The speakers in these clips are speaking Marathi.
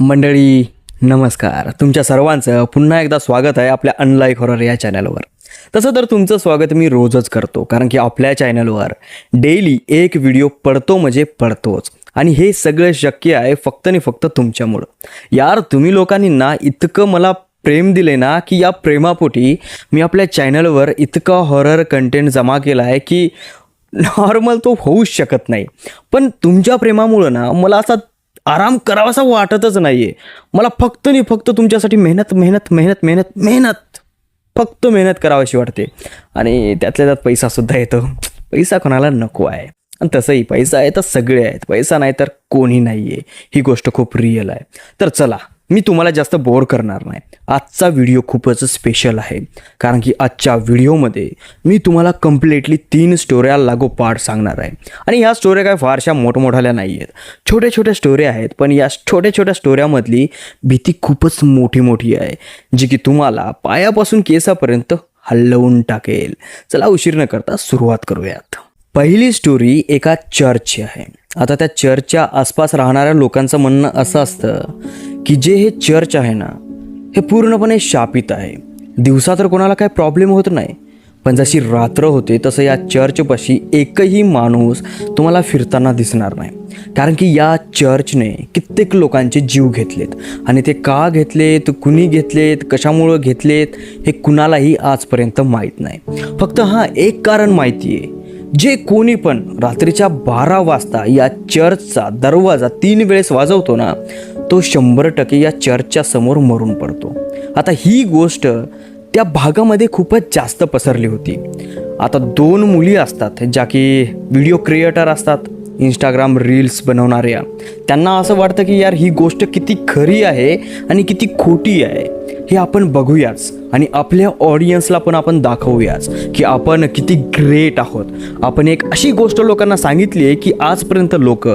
मंडळी नमस्कार. तुमच्या सर्वांचं पुन्हा एकदा स्वागत आहे आपल्या अनलाईक हॉरर या चॅनलवर तसं तर तुमचं स्वागत मी रोजच करतो कारण की आपल्या चॅनलवर डेली एक व्हिडिओ पडतो म्हणजे पडतोच. आणि हे सगळं शक्य आहे फक्त आणि फक्त तुमच्यामुळं. यार तुम्ही लोकांनी ना इतकं मला प्रेम दिले ना की या प्रेमापोटी मी आपल्या चॅनलवर इतका हॉरर कंटेंट जमा केला आहे की नॉर्मल तो होऊच शकत नाही. पण तुमच्या प्रेमामुळं ना मला असा आराम करावासा वाटतच नाही आहे मला फक्त आणि फक्त तुमच्यासाठी मेहनत मेहनत मेहनत मेहनत मेहनत फक्त मेहनत करावीशी वाटते. आणि त्यातल्या त्यात पैसासुद्धा येतो. पैसा कोणाला नको आहे. आणि तसंही पैसा आहे तर सगळे आहेत. पैसा नाही तर कोणी नाही आहे ही गोष्ट खूप रिअल आहे. तर चला मी तुम्हाला जास्त बोर करणार नाही. आजचा व्हिडिओ खूपच स्पेशल आहे. कारण की आजच्या व्हिडिओमध्ये मी तुम्हाला कम्प्लिटली तीन स्टोऱ्या लागोपाठ सांगणार आहे. आणि ह्या स्टोऱ्या काय फारशा मोठमोठ्याल्या नाही आहेत छोट्या छोट्या स्टोऱ्या आहेत पण या छोट्या छोट्या स्टोऱ्यामधली भीती खूपच मोठी मोठी आहे. जी की तुम्हाला पायापासून केसापर्यंत हलवून टाकेल. चला उशीर न करता सुरुवात करूयात. पहिली स्टोरी एका चर्चची आहे. आता त्या चर्चच्या आसपास राहणाऱ्या लोकांचं म्हणणं असं असतं की जे हे चर्च आहे ना हे पूर्णपणे शापित आहे. दिवसा तर कोणाला काय प्रॉब्लेम होत नाही पण जशी रात्र होते तसं या चर्चपाशी एकही माणूस तुम्हाला फिरताना दिसणार नाही. कारण की या चर्चने कित्येक लोकांचे जीव घेतलेत. आणि ते का घेतलेत कुणी घेतलेत कशामुळं घेतलेत हे कुणालाही आजपर्यंत माहीत नाही. फक्त हां एक कारण माहिती आहे. जे कोणी पण रात्रीच्या बारा वाजता या चर्चचा दरवाजा तीन वेळेस वाजवतो ना तो शंभर टक्के या चर्चच्या समोर मरून पडतो. आता ही गोष्ट त्या भागामध्ये खूपच जास्त पसरली होती. आता दोन मुली असतात ज्या की व्हिडिओ क्रिएटर असतात. इंस्टाग्राम रील्स बनवणाऱ्या. त्यांना असं वाटतं की यार ही गोष्ट किती खरी आहे आणि किती खोटी आहे. हे आपण बघूयाच आणि आपल्या ऑडियन्सला पण आपण दाखवूयाच की आपण किती ग्रेट आहोत. आपण एक अशी गोष्ट लोकांना सांगितली आहे की आजपर्यंत लोक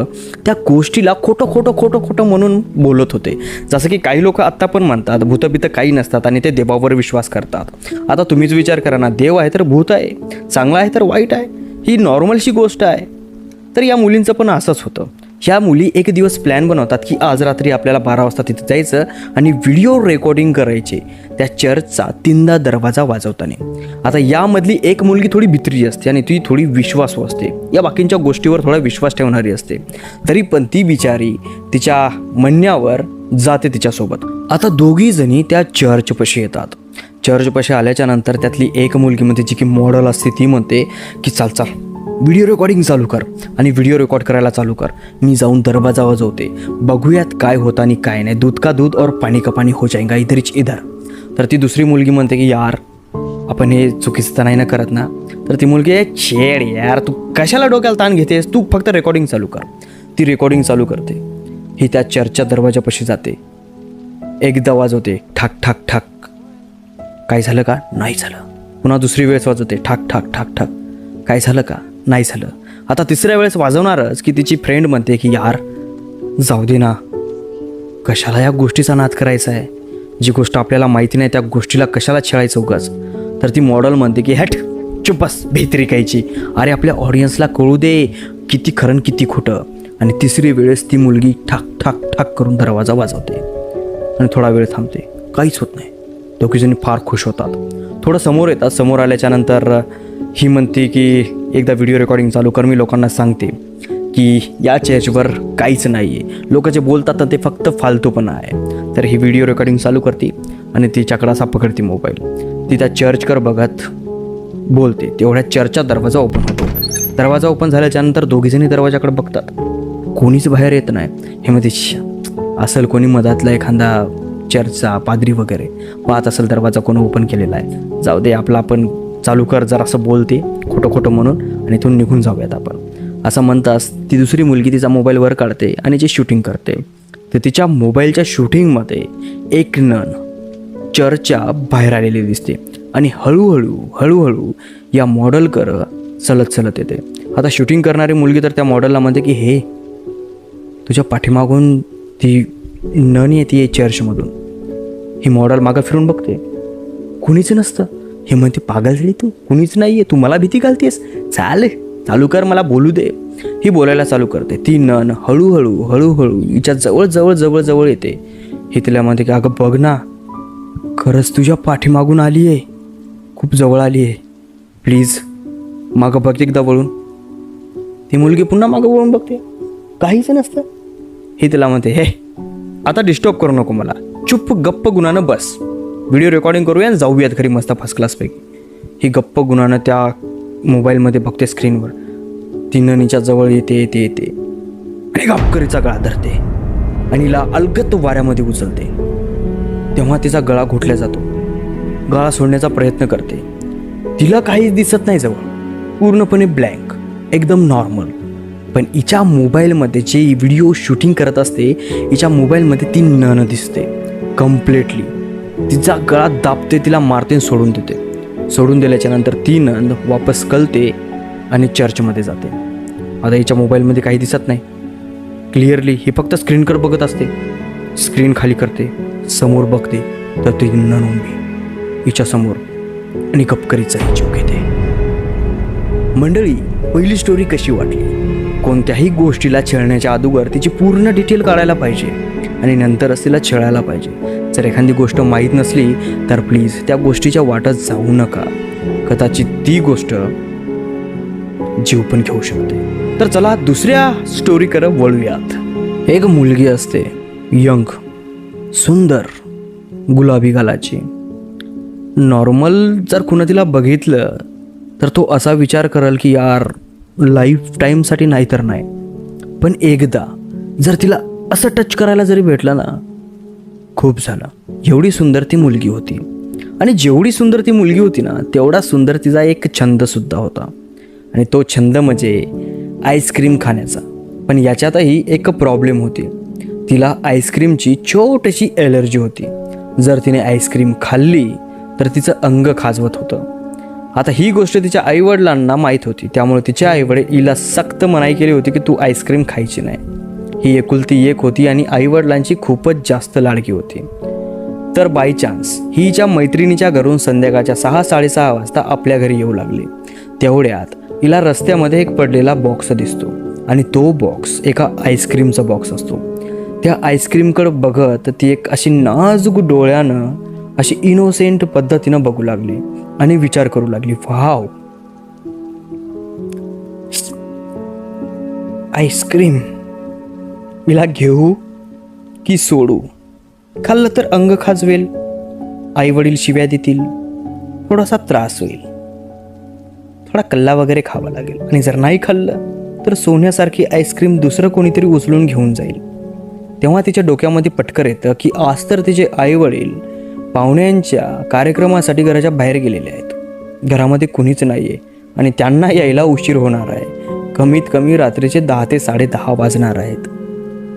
त्या गोष्टीला खोटं खोटं खोटं खोटं म्हणून बोलत होते. जसं की काही लोक आत्ता पण म्हणतात भूतबित काही नसतात आणि ते देवावर विश्वास करतात. आता तुम्हीच विचार करा ना देव आहे तर भूत आहे चांगला आहे तर वाईट आहे ही नॉर्मलशी गोष्ट आहे. तर या मुलींचं पण असंच होतं. ह्या मुली एक दिवस प्लॅन बनवतात की आज रात्री आपल्याला बारा वाजता तिथे जायचं आणि व्हिडिओ रेकॉर्डिंग करायचे. त्या चर्चचा तीनदा दरवाजा वाजवताना. आता यामधली एक मुलगी थोडी भित्री असते आणि ती थोडी विश्वासू असते. या बाकींच्या गोष्टीवर थोडा विश्वास ठेवणारी असते. तरी पण ती बिचारी तिच्या म्हणण्यावर जाते तिच्यासोबत. आता दोघी जणी त्या चर्चपाशी येतात. चर्चपाशी आल्याच्यानंतर त्यातली एक मुलगी म्हणते जी की मॉडल असते ती म्हणते की चाल चाल. व्हिडिओ रेकॉर्डिंग चालू कर आणि व्हिडिओ रेकॉर्ड करायला चालू कर. मी जाऊन दरवाजा वाजवते. बघूयात काय होतं आणि काय नाही. दूध का दूध और पाणी का पाणी हो जाएगा इधरच इधर. तर ती दुसरी मुलगी म्हणते की यार आपण हे चुकीचं तर नाही ना करत ना? तर ती मुलगी "ए, छेड यार तू कशाला डोक्याला ताण घेतेस? तू फक्त रेकॉर्डिंग चालू कर. ती रेकॉर्डिंग चालू करते. ही त्या चर्चच्या दरवाजापाशी जाते. एकदा वाजवते. ठाक ठाक ठाक. काय झालं का? नाही झालं. पुन्हा दुसरी वेळेस वाजवते. ठाक ठाक ठाक ठाक. काय झालं का? नाही झालं. आता तिसऱ्या वेळेस वाजवणारच की तिची फ्रेंड म्हणते की यार जाऊ दे ना. कशाला या गोष्टीचा नाद करायचा आहे जी गोष्ट आपल्याला माहिती नाही त्या गोष्टीला कशाला छेळायचं उगाच? तर ती मॉडल म्हणते की हॅट चुपस भेतरी भेत्री कायची अरे आपल्या ऑडियन्सला कळू दे किती खरं किती खोटं. आणि तिसरी वेळेस ती मुलगी ठाक ठाक ठाक करून दरवाजा वाजवते. आणि थोडा वेळ थांबते. काहीच होत नाही. दोघीजणी फार खुश होतात. थोडं समोर येतात. समोर आल्याच्यानंतर ही म्हणते की एकदा व्हिडिओ रेकॉर्डिंग चालू कर मी लोकांना सांगते की या चर्चवर काहीच नाही आहे लोक जे बोलतात ना ते फक्त फालतूपणा आहे. तर ही व्हिडिओ रेकॉर्डिंग चालू करते आणि तिच्याकडं असा पकडते मोबाईल ती त्या चर्चकर बघत बोलते. तेवढ्या चर्चचा दरवाजा ओपन होतो. दरवाजा ओपन झाल्याच्यानंतर दोघीजणी दरवाजाकडे बघतात. कोणीच बाहेर येत नाही. हे मध्ये असेल कोणी मधातला एखादा चर्चचा पादरी वगैरे. पाहत असेल दरवाजा कोण ओपन केलेला आहे. जाऊ दे आपला आपण चालू कर जरा असं बोलते खोटं खोटं म्हणून आणि इथून निघून जाऊयात आपण. असं म्हणताच ती दुसरी मुलगी तिचा मोबाईल वर काढते आणि जे शूटिंग करते. तर तिच्या मोबाईलच्या शूटिंगमध्ये एक नन चर्चच्या बाहेर आलेली दिसते. आणि हळूहळू हळूहळू या मॉडेलकर चलत चलत येते. आता शूटिंग करणारी मुलगी तर त्या मॉडेलला म्हणते की हे तुझ्या पाठीमागून ती नन येते चर्चमधून. ही मॉडेल मागं फिरून बघते. कुणीच नसतं. हे म्हणते पागल झाली तू? कुणीच नाही आहे तू मला भीती घालतेस? चाल चालू कर मला बोलू दे. ही बोलायला चालू करते. ती नन हळूहळू हळूहळू हिच्या जवळ जवळ जवळ जवळ येते. हे तिला म्हणते की अगं बघ ना खरंच तुझ्या पाठीमागून आली आहे खूप जवळ आली आहे प्लीज मागं बघ एकदा वळून. ती मुलगी पुन्हा मागं वळून बघते. काहीच नसतं. हे तिला म्हणते हे आता डिस्टर्ब करू नको मला. चुप्प गप्प गुणानं बस. व्हिडिओ रेकॉर्डिंग करूया आणि जाऊयात घरी मस्त फर्स्ट क्लासपैकी ही गप्प गुणानं त्या मोबाईलमध्ये बघते स्क्रीनवर. ती ननीच्या जवळ येते येते येते. आणि गपकरीचा गळा धरते. आणि हिला अलगत वाऱ्यामध्ये उचलते. तेव्हा तिचा गळा घोटला जातो. गळा सोडण्याचा प्रयत्न करते. तिला काहीच दिसत नाही जवळ. पूर्णपणे ब्लँक एकदम नॉर्मल पण हिच्या मोबाईलमध्ये जे व्हिडिओ शूटिंग करत असते हिच्या मोबाईलमध्ये ती नन दिसते. कम्प्लिटली तिचा गळा दाबते तिला मारते सोडून देते. सोडून दिल्याच्यानंतर ती नंद वापस कलते आणि चर्चमध्ये जाते. आता हिच्या मोबाईलमध्ये काही दिसत नाही. क्लिअरली ही फक्त स्क्रीनकडे बघत असते. स्क्रीन खाली करते समोर बघते तर ती नन उभी हिच्यासमोर आणि कपकरीचा जीव घेते. मंडळी पहिली स्टोरी कशी वाटली? कोणत्याही गोष्टीला छळण्याच्या अगोदर तिची पूर्ण डिटेल काढायला पाहिजे आणि नंतरच तिला छळायला पाहिजे. जर एखादी गोष्ट माहीत नसली तर प्लीज त्या गोष्टीच्या वाटत जाऊ नका. कदाचित ती गोष्ट जीव पण घेऊ शकते. तर चला दुसऱ्या स्टोरीकडे वळूयात. एक मुलगी असते यंग सुंदर गुलाबी गालाची. नॉर्मल जर कुणा तिला बघितलं तर तो असा विचार करेल की यार लाईफ टाईमसाठी नाही तर नाही. पण एकदा जर तिला असं टच करायला जरी भेटलं ना खूप झालं. एवढी सुंदर ती मुलगी होती. आणि जेवढी सुंदर ती मुलगी होती ना तेवढा सुंदर तिचा एक छंदसुद्धा होता. आणि तो छंद म्हणजे आईस्क्रीम खाण्याचा. पण याच्यातही एक प्रॉब्लेम होती. तिला आईस्क्रीमची छोटीशी एलर्जी होती. जर तिने आईस्क्रीम खाल्ली तर तिचं अंग खाजवत होतं. आता ही गोष्ट तिच्या आईवडिलांना माहीत होती. त्यामुळे तिच्या आईवडील हिला सक्त मनाई केली होती की तू आईस्क्रीम खायची नाही. ही एकुलती एक होती आणि आईवडिलांची खूपच जास्त लाडकी होती. तर बाय चान्स ही हिच्या मैत्रिणीच्या घरून संध्याकाळच्या सहा साडेसहा वाजता आपल्या घरी येऊ लागली. तेवढ्यात हिला रस्त्यामध्ये एक पडलेला बॉक्स दिसतो आणि तो बॉक्स एका आईस्क्रीमचा बॉक्स असतो. त्या आईस्क्रीमकडे बघत ती एक अशी नाजूक डोळ्यानं अशी इनोसेंट पद्धतीनं बघू लागली आणि विचार करू लागली वाव आईस्क्रीम हिला घेऊ की सोडू? खाल्लं तर अंग खाजवेल आई वडील शिव्या देतील थोडासा त्रास होईल. थोडा कल्ला वगैरे खावा लागेल. आणि जर नाही खाल्लं तर सोन्यासारखी आईस्क्रीम दुसरं कोणीतरी उचलून घेऊन जाईल. तेव्हा तिच्या डोक्यामध्ये पटकर येतं की आज तर तिचे आई वडील पाहुण्यांच्या कार्यक्रमासाठी घराच्या बाहेर गेलेले आहेत. घरामध्ये कुणीच नाही आहे आणि त्यांना यायला उशीर होणार आहे. कमीत कमी रात्रीचे दहा ते साडेदहा वाजणार आहेत.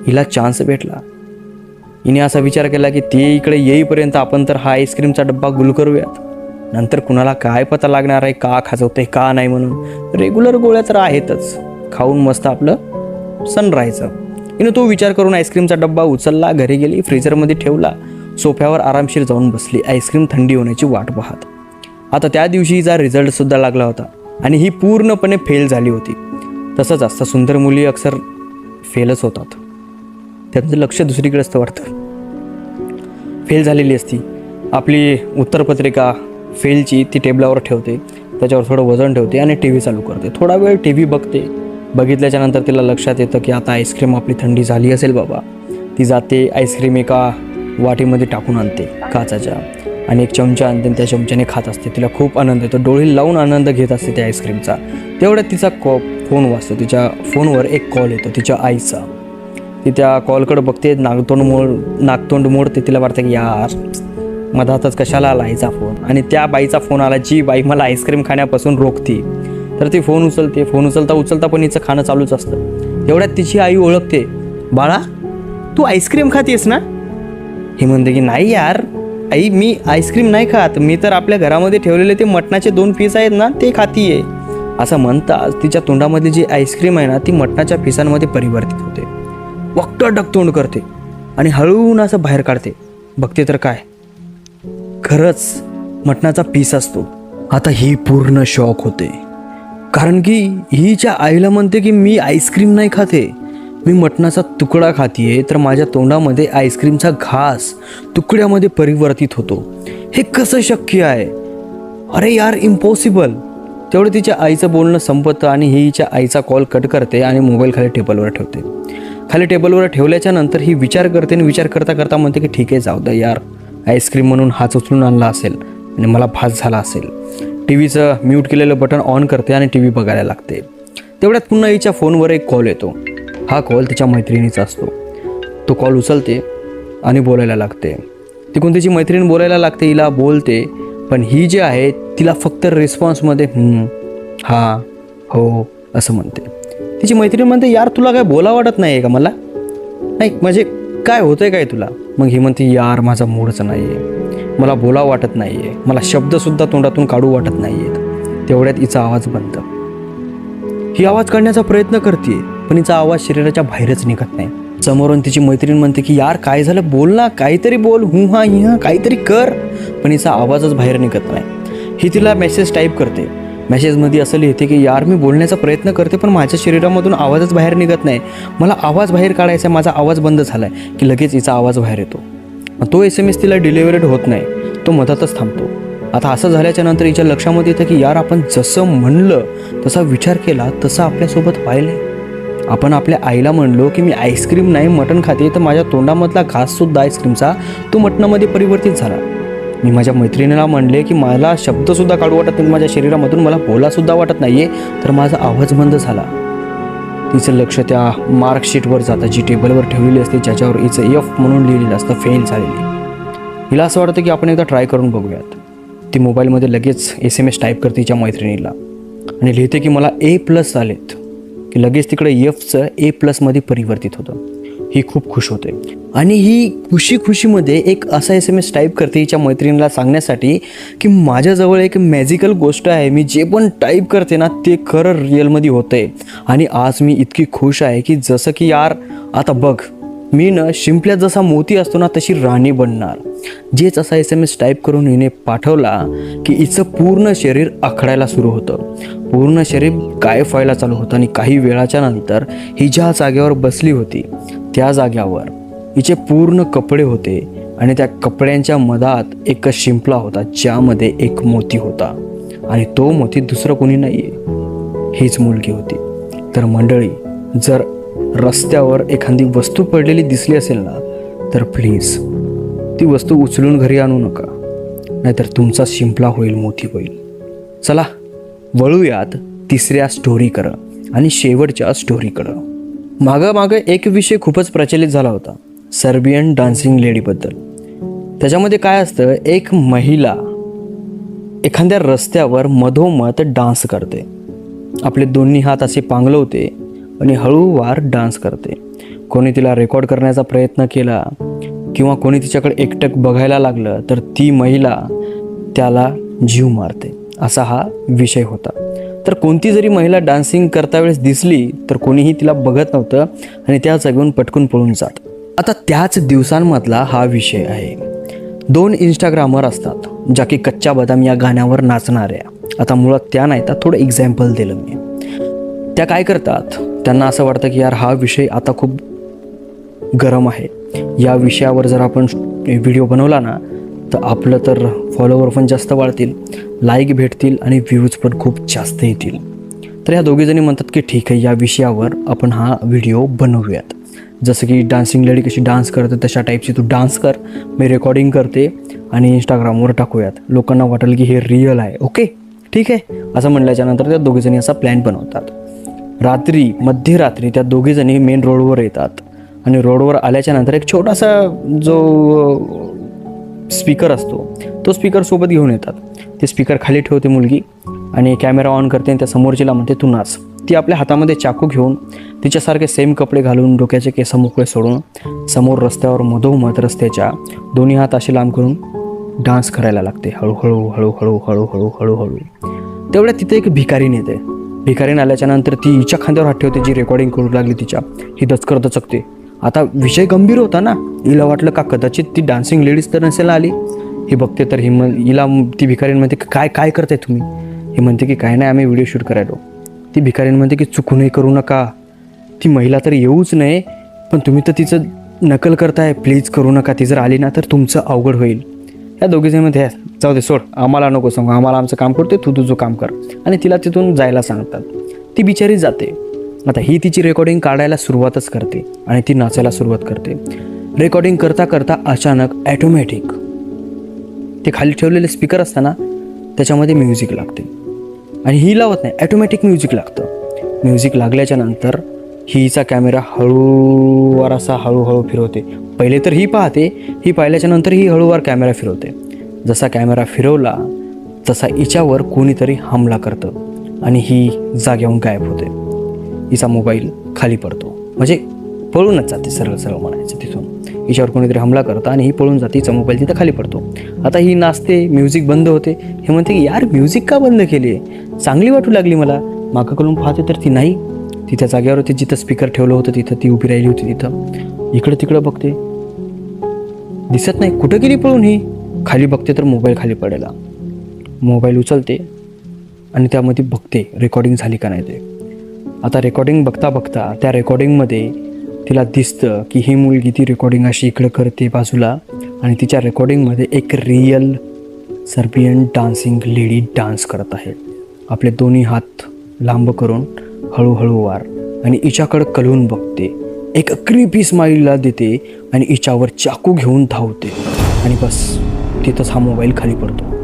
हिला चान्स भेटला. हिने असा विचार केला की ते इकडे येईपर्यंत आपण तर हा आईस्क्रीमचा डब्बा गुल करूयात. नंतर कुणाला काय पता लागणार आहे का खाजवते का नाही म्हणून. रेग्युलर गोळ्या तर आहेतच. खाऊन मस्त आपलं सन राहायचं. हिनं तो विचार करून आईस्क्रीमचा डब्बा उचलला घरी गेली फ्रीजरमध्ये ठेवला. सोफ्यावर आरामशीर जाऊन बसली. आईस्क्रीम थंडी होण्याची वाट पाहत. आता त्या दिवशीचा रिझल्टसुद्धा लागला होता आणि ही पूर्णपणे फेल झाली होती. तसंच असतं सुंदर मुली अक्सर फेलच होतात. त्यांचं लक्ष दुसरीकडे असतं वाटतं. फेल झालेली असती. आपली उत्तरपत्रिका फेलची ती टेबलावर ठेवते. त्याच्यावर थोडं वजन ठेवते आणि टी व्ही चालू करते. थोडा वेळ टी व्ही बघते. बघितल्याच्यानंतर तिला लक्षात येतं की आता आईस्क्रीम आपली थंडी झाली असेल बाबा. ती जाते आईस्क्रीम एका वाटीमध्ये टाकून आणते काचाच्या. आणि एक चमचा आणते आणि त्या चमच्याने खात असते. तिला खूप आनंद येतो. डोळे लावून आनंद घेत असते त्या आईस्क्रीमचा तेवढ्यात तिचा कॉ फोन वाजतो. तिच्या फोनवर एक कॉल येतो. तिच्या आईचा. ती त्या कॉलकडे बघते नागतोंड मोड नागतोंड मोडते तिला वाटतं की यार मधातच कशाला आला आईचा फोन आणि त्या बाईचा फोन आला जी बाई मला आईस्क्रीम खाण्यापासून रोखती. तर ती फोन उचलते फोन उचलता उचलता पण हिचं खाणं चालूच असतं. एवढ्यात तिची आई ओळखते बाळा तू आईस्क्रीम खातेस ना? हे म्हणते की नाही यार आई मी आईस्क्रीम नाही खात. मी तर आपल्या घरामध्ये ठेवलेले ते मटणाचे दोन पीस आहेत ना ते खाती आहे असं म्हणताच तिच्या तोंडामधली जी आईस्क्रीम आहे ना ती मटणाच्या पिसांमध्ये परिवर्तित होते. वक्त डकतोंड करते आणि हळून असं बाहेर काढते. बघते तर काय? खरंच मटणाचा पीस असतो. आता ही पूर्ण शॉक होते. कारण की हिच्या आईला म्हणते की मी आईस्क्रीम नाही खाते. मी मटणाचा तुकडा खातीये तर माझ्या तोंडामध्ये आईस्क्रीमचा घास तुकड्यामध्ये परिवर्तित होतो. हे कसं शक्य आहे? अरे यार इम्पॉसिबल तेवढं तिच्या आईचं बोलणं संपतं आणि ही हिच्या आईचा कॉल कट करते आणि मोबाईल खाली टेबलवर ठेवते. खाली टेबलवर ठेवल्याच्या नंतर ही विचार करते आणि विचार करता करता म्हणते की ठीक आहे जाऊ द्या यार. आईस्क्रीम म्हणून हाच उचलून आणला असेल आणि मला भास झाला असेल. टी व्हीचं म्यूट केलेलं बटन ऑन करते आणि टी व्ही बघायला लागते. तेवढ्यात पुन्हा हिच्या फोनवर एक कॉल येतो. हा कॉल तिच्या मैत्रिणीचा असतो. तो कॉल उचलते आणि बोलायला लागते. तिकून तिची मैत्रीण बोलायला लागते हिला बोलते पण ही जी आहे तिला फक्त रिस्पॉन्समध्ये हा हो असं म्हणते. तिची मैत्रीण म्हणते यार तुला काय बोला वाटत नाही आहे का मला? नाही म्हणजे काय होतंय काय तुला? मग ही म्हणते यार माझा मूडच नाही आहे मला बोला वाटत नाही आहे मला शब्दसुद्धा तोंडातून काढू वाटत नाही आहेत तेवढ्यात हिचा आवाज बंद. ही आवाज काढण्याचा प्रयत्न करते पण हिचा आवाज शरीराच्या बाहेरच निघत नाही. समोरून तिची मैत्रीण म्हणते की यार काय झालं? बोल ना काहीतरी बोल. हु हा हि हा काहीतरी कर. पण हिचा आवाजच बाहेर निघत नाही. ही तिला मेसेज टाईप करते. मेसेजमध्ये असं लिहिते की यार मी बोलण्याचा प्रयत्न करते पण माझ्या शरीरामधून आवाजच बाहेर निघत नाही. मला आवाज बाहेर काढायचा आहे माझा आवाज बंद झाला आहे की लगेच हिचा आवाज बाहेर येतो. तो एस एम एस तिला डिलिव्हरेड होत नाही. तो मधातच थांबतो. आता असं झाल्याच्यानंतर हिच्या लक्षामध्ये येतं की यार आपण जसं म्हणलं तसा विचार केला तसं आपल्यासोबत पाहिलं आपण आपल्या आईला म्हणलो की मी आईस्क्रीम नाही मटण खाते तर माझ्या तोंडामधला घाससुद्धा आईस्क्रीमचा तो मटणामध्ये परिवर्तित झाला. मी माझ्या मैत्रिणीला म्हणले की मला शब्दसुद्धा काढू वाटत नाही माझ्या शरीरामधून मला बोलासुद्धा वाटत नाही आहे तर माझा आवाज बंद झाला. तिचं लक्ष त्या मार्कशीटवर जातं जी टेबलवर ठेवलेली असते ज्याच्यावर हिचं एफ म्हणून लिहिलेलं असतं फेल झालेली. हिला असं वाटतं की आपण एकदा ट्राय करून बघूयात. ती मोबाईलमध्ये लगेच एस एम एस टाईप करते तिच्या मैत्रिणीला. आणि लिहिते की मला ए प्लस आलेत. की लगेच तिकडे एफचं ए प्लसमध्ये परिवर्तित होतं. ही खूप खुश होते. आणि ही खुशी खुशीमध्ये एक असा एस एम एस टाईप करते हिच्या मैत्रिणीला सांगण्यासाठी की माझ्याजवळ एक मॅजिकल गोष्ट आहे. मी जे पण टाईप करते ना ते खरं रिअलमध्ये होतंय. आणि आज मी इतकी खुश आहे की जसं की यार आता बघ मी न शिंपल्यात जसा मोती असतो ना तशी राणी बनणार. जेच असा एस एम एस टाईप करून हिने पाठवला की हिचं पूर्ण शरीर आखडायला सुरू होतं. पूर्ण शरीर गायब व्हायला चालू होतं आणि काही वेळाच्या नंतर ही ज्या जागेवर बसली होती त्या जाग्यावर हिचे पूर्ण कपडे होते आणि त्या कपड्यांच्या मधात एक शिंपला होता ज्यामध्ये एक मोती होता. आणि तो मोती दुसरं कोणी नाही आहे हीच मुलगी होती. तर मंडळी जर रस्त्यावर एखादी वस्तू पडलेली दिसली असेल ना तर प्लीज ती वस्तू उचलून घरी आणू नका. नाहीतर तुमचा शिंपला होईल मोती होईल. चला वळूयात तिसऱ्या स्टोरीकडं आणि शेवटच्या स्टोरीकडं मागं मागं एक विषय खूपच प्रचलित झाला होता सर्बियन डान्सिंग लेडीबद्दल त्याच्यामध्ये काय असतं एक महिला एखाद्या रस्त्यावर मधोमध डान्स करते. आपले दोन्ही हात असे पांगलवते आणि हळूवार डान्स करते. कोणी तिला रेकॉर्ड करण्याचा प्रयत्न केला किंवा कोणी तिच्याकडे एकटक बघायला लागलं तर ती महिला त्याला जीव मारते. असा हा विषय होता. तर कोणती जरी महिला डान्सिंग करता वेळेस दिसली तर कोणीही तिला बघत नव्हतं आणि त्या जागेहून पटकून पळून जात. आता त्याच दिवसांमधला हा विषय आहे. दोन इंस्टाग्रामर असतात ज्या की कच्चा बदाम या गाण्यावर नाचणाऱ्या आता मुळात त्या नाही तर थोडं एक्झाम्पल दिलं मी. त्या काय करतात त्यांना असं वाटतं की यार हा विषय आता खूप गरम आहे. या विषयावर जर आपण व्हिडिओ बनवला ना तर आपलं तर फॉलोवर पण जास्त वाढतील लाईक भेटतील आणि व्ह्यूज पण खूप जास्त येतील. तर ह्या दोघीजणी म्हणतात की ठीक आहे या विषयावर आपण हा व्हिडिओ बनवूयात. जसं की डान्सिंग लेडी कशी डान्स करते तशा टाईपची तू डान्स कर मी रेकॉर्डिंग करते आणि इंस्टाग्रामवर टाकूयात. लोकांना वाटेल की हे रिअल आहे ओके ठीक आहे? असं म्हटल्याच्यानंतर त्या दोघीजणी असा प्लॅन बनवतात. रात्री मध्यरात्री त्या दोघीजणी मेन रोडवर येतात. आणि रोडवर आल्याच्यानंतर एक छोटासा जो स्पीकर असतो. तो स्पीकर सोबत घेऊन येतात. ते स्पीकर खाली ठेवते मुलगी आणि कॅमेरा ऑन करते आणि त्या समोरचीला म्हणते तू नाच. ती आपल्या हातामध्ये चाकू घेऊन तिच्यासारखे सेम कपडे घालून डोक्याचे केस मोकळे सोडून समोर रस्त्यावर मधोमध रस्त्याच्या दोन्ही हात असे लांब करून डान्स करायला लागते. हळूहळू हळूहळू हळूहळू हळूहळू. तेवढ्या तिथे एक भिकारी नेते भिकारीण आल्याच्यानंतर ती हिच्या खांद्यावर हात ठेवते जी रेकॉर्डिंग करू लागली तिच्या. ही दचकर दचकते आता विषय गंभीर होता ना. हिला वाटलं का कदाचित ती डान्सिंग लेडीज तर नसेल आली. हे बघते तर ही हिला ती भिकारीण म्हणते की काय काय करताय तुम्ही? हे म्हणते की काय नाही आम्ही व्हिडिओ शूट करायलो. ती भिकारीण म्हणते की चुकूनही करू नका. ती महिला तर येऊच नाही पण तुम्ही तर तिचं नकल करताय. प्लीज करू नका ती जर आली ना तर तुमचं अवघड होईल. या दोघीजणीमध्ये जाऊ दे सोड. आम्हाला नको सांगू. आम्हाला आमचं काम करतोय तू तुझं काम कर. आणि तिला तिथून जायला सांगतात. ती बिचारी जाते. आता ही तिची रेकॉर्डिंग काढायला सुरुवातच करते आणि ती नाचायला सुरुवात करते. रेकॉर्डिंग करता करता अचानक ॲटोमॅटिक ते खाली ठेवलेले स्पीकर असताना त्याच्यामध्ये म्युझिक लागते. आणि ही लावत नाही ॲटोमॅटिक म्युझिक लागतं. म्युझिक लागल्याच्या नंतर हिचा कॅमेरा हळूवार असा हळूहळू फिरवते. पहिले तर ही पाहते ही पाहिल्याच्या नंतर ही हळूवार कॅमेरा फिरवते. जसा कॅमेरा फिरवला तसा हिच्यावर कोणीतरी हमला करतं आणि ही जाग्याहून गायब होते. हिचा मोबाईल खाली पडतो. म्हणजे पळूनच जाते सरळ सरळ म्हणायचं तिथून. हिच्यावर कोणीतरी हमला करतं आणि ही पळून जाते हिचा मोबाईल तिथं खाली पडतो. आता ही नाचते म्युझिक बंद होते. हे म्हणते की यार म्युझिक का बंद केली आहे? चांगली वाटू लागली मला. मागाकडून पाहते तर ती नाही. तिच्या जागेवर होती जिथं स्पीकर ठेवलं होतं तिथं ती उभी राहिली होती तिथं. इकडं तिकडं बघते. दिसत नाही. कुठं गेली पळून ही? खाली बघते तर मोबाईल खाली पडेला. मोबाईल उचलते आणि त्यामध्ये बघते रेकॉर्डिंग झाली का नाही ते. आता रेकॉर्डिंग बघता बघता त्या रेकॉर्डिंगमध्ये तिला दिसतं की ही मुलगी ती रेकॉर्डिंग अशी इकडं करते बाजूला आणि तिच्या रेकॉर्डिंगमध्ये एक real Serbian dancing lady dance करत आहे. आपले दोन्ही हात लांब करून हळूहळू वार आणि हिच्याकडं कलून बघते. एक क्रिपी स्माईलला देते आणि हिच्यावर चाकू घेऊन धावते. आणि बस तिथंच हा मोबाईल खाली पडतो.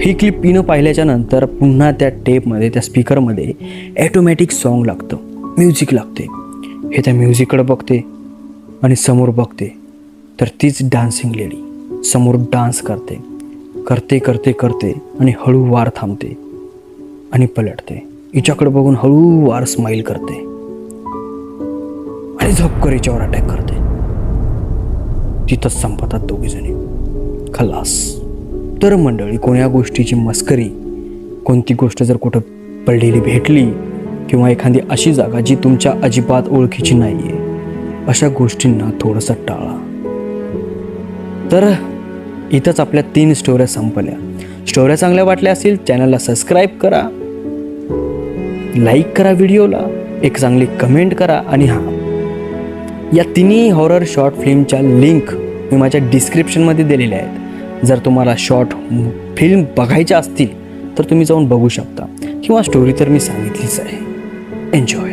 ही क्लिप पिनं पाहिल्याच्या नंतर पुन्हा त्या टेपमध्ये त्या स्पीकरमध्ये ॲटोमॅटिक सॉन्ग लागतं. म्युझिक लागते. हे त्या म्युझिककडं बघते आणि समोर बघते. तर तीच डान्सिंग लेडी समोर डान्स करते. करते करते करते आणि हळूवार थांबते आणि पलटते. हिच्याकडे बघून हळूवार स्माईल करते. आणि झपकर हिच्यावर अटॅक करते. तिथंच संपतात दोघीजणी. खलास. तर मंडळी कोण्या गोष्टीची मस्करी कोणती गोष्ट जर कुठं पडलेली भेटली किंवा एखादी अशी जागा जी तुमच्या अजिबात ओळखीची नाही आहे अशा गोष्टींना थोडंसं टाळा. तर इथंच आपल्या तीन स्टोऱ्या संपल्या. स्टोऱ्या चांगल्या वाटल्या असतील चॅनलला सबस्क्राईब करा लाईक करा व्हिडिओला एक चांगली कमेंट करा आणि हां या तिन्ही हॉरर शॉर्ट फिल्मच्या लिंक मी माझ्या डिस्क्रिप्शनमध्ये दिलेल्या आहेत. जर तुम्हाला शॉर्ट फिल्म बघायच्या असतील तर तुम्ही जाऊन बघू शकता. किंवा स्टोरी तर मी सांगितलीच आहे. एन्जॉय